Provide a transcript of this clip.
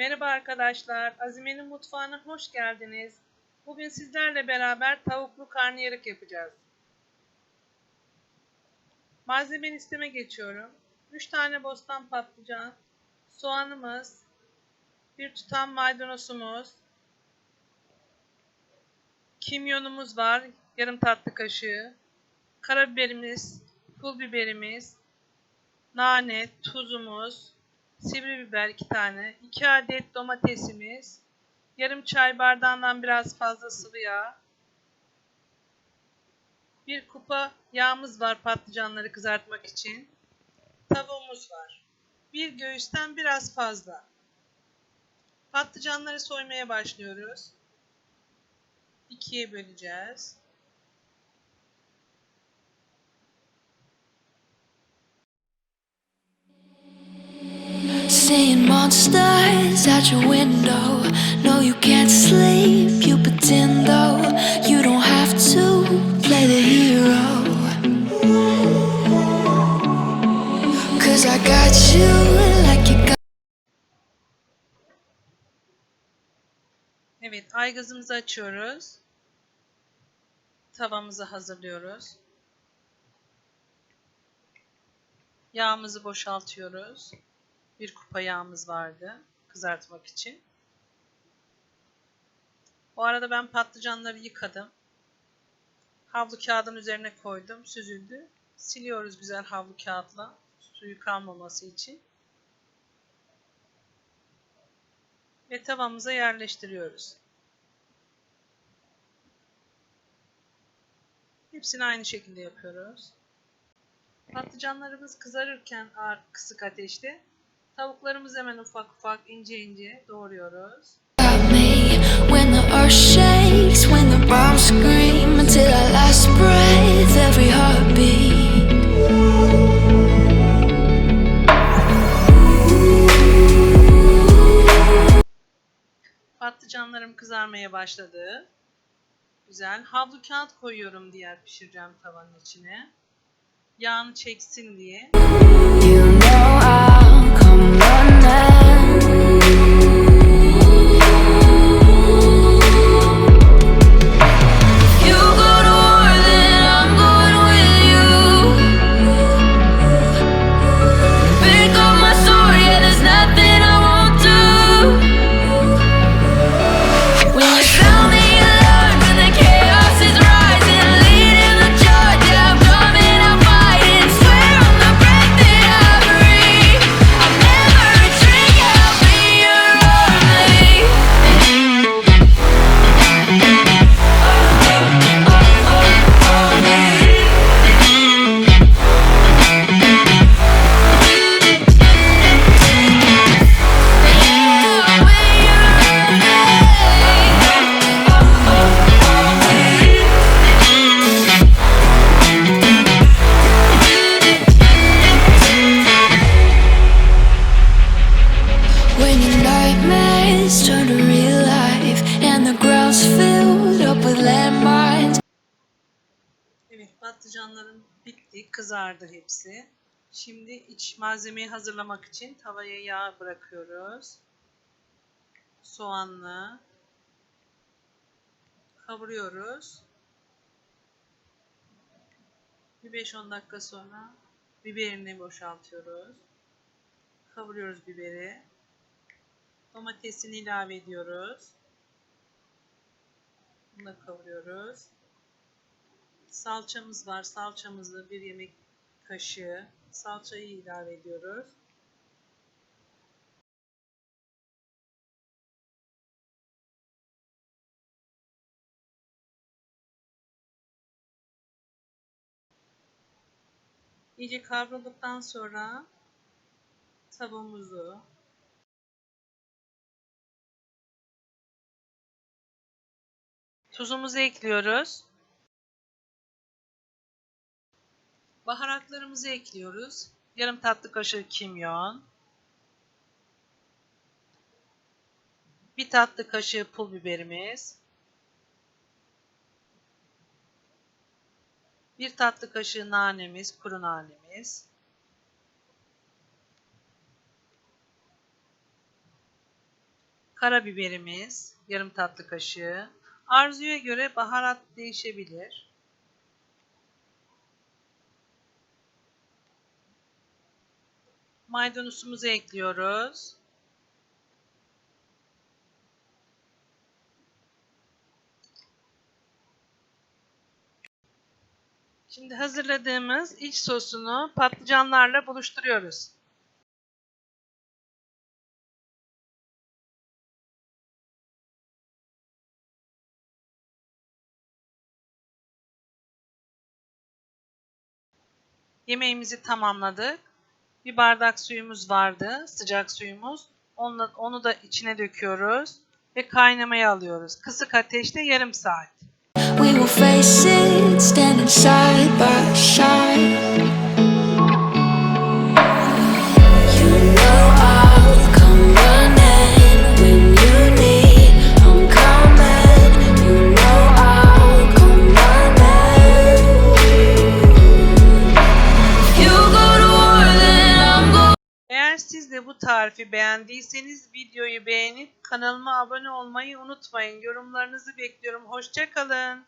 Merhaba arkadaşlar, Azime'nin mutfağına hoş geldiniz. Bugün sizlerle beraber tavuklu karnıyarık yapacağız. Malzeme listeme geçiyorum. 3 tane bostan patlıcan, soğanımız, bir tutam maydanozumuz, kimyonumuz var, yarım tatlı kaşığı, karabiberimiz, pul biberimiz, nane, tuzumuz, sivri biber 2 tane, 2 adet domatesimiz, yarım çay bardağından biraz fazla sıvı yağ, bir kupa yağımız var patlıcanları kızartmak için, tavuğumuz var. Bir göğüsten biraz fazla. Patlıcanları soymaya başlıyoruz. İkiye böleceğiz. Seeing monsters at your window. No, you can't sleep, you pretend though. You don't have to play the hero. Cause I got you. Evet, aygazımızı açıyoruz. Tavamızı hazırlıyoruz. Yağımızı boşaltıyoruz. Bir kupa yağımız vardı kızartmak için. O arada ben patlıcanları yıkadım. Havlu kağıdın üzerine koydum. Süzüldü. Siliyoruz güzel havlu kağıtla. Suyu kalmaması için. Ve tavamıza yerleştiriyoruz. Hepsini aynı şekilde yapıyoruz. Patlıcanlarımız kızarırken kısık ateşte tavuklarımızı hemen ufak ufak ince ince doğruyoruz. when the earth shakes, when the bombs scream until our last breath, every heartbeat. Patlıcanlarım kızarmaya başladı. Güzel. Havlu kağıt koyuyorum diğer pişireceğim tavanın içine. Yağını çeksin diye. You know Evet patlıcanlarım bitti. Kızardı hepsi. Şimdi iç malzemeyi hazırlamak için tavaya yağ bırakıyoruz. Soğanlı. Kavuruyoruz. Bir 5-10 dakika sonra biberini boşaltıyoruz. Kavuruyoruz biberi. Domatesini ilave ediyoruz. Bunu da kavuruyoruz. Salçamız var. Salçamızı bir yemek kaşığı salçayı ilave ediyoruz. İyice kavrulduktan sonra tavuğumuzu tuzumuzu ekliyoruz. Baharatlarımızı ekliyoruz. Yarım tatlı kaşığı kimyon. Bir tatlı kaşığı pul biberimiz. Bir tatlı kaşığı nanemiz, kuru nanemiz. karabiberimiz, yarım tatlı kaşığı. Arzuya göre baharat değişebilir. Maydanozumuzu ekliyoruz. Şimdi hazırladığımız iç sosunu patlıcanlarla buluşturuyoruz. Yemeğimizi tamamladık. Bir bardak suyumuz vardı, sıcak suyumuz. Onu, onu da içine döküyoruz ve kaynamaya alıyoruz. Kısık ateşte yarım saat. We will face it, standing side by side. De bu tarifi beğendiyseniz videoyu beğenip kanalıma abone olmayı unutmayın. Yorumlarınızı bekliyorum. Hoşçakalın.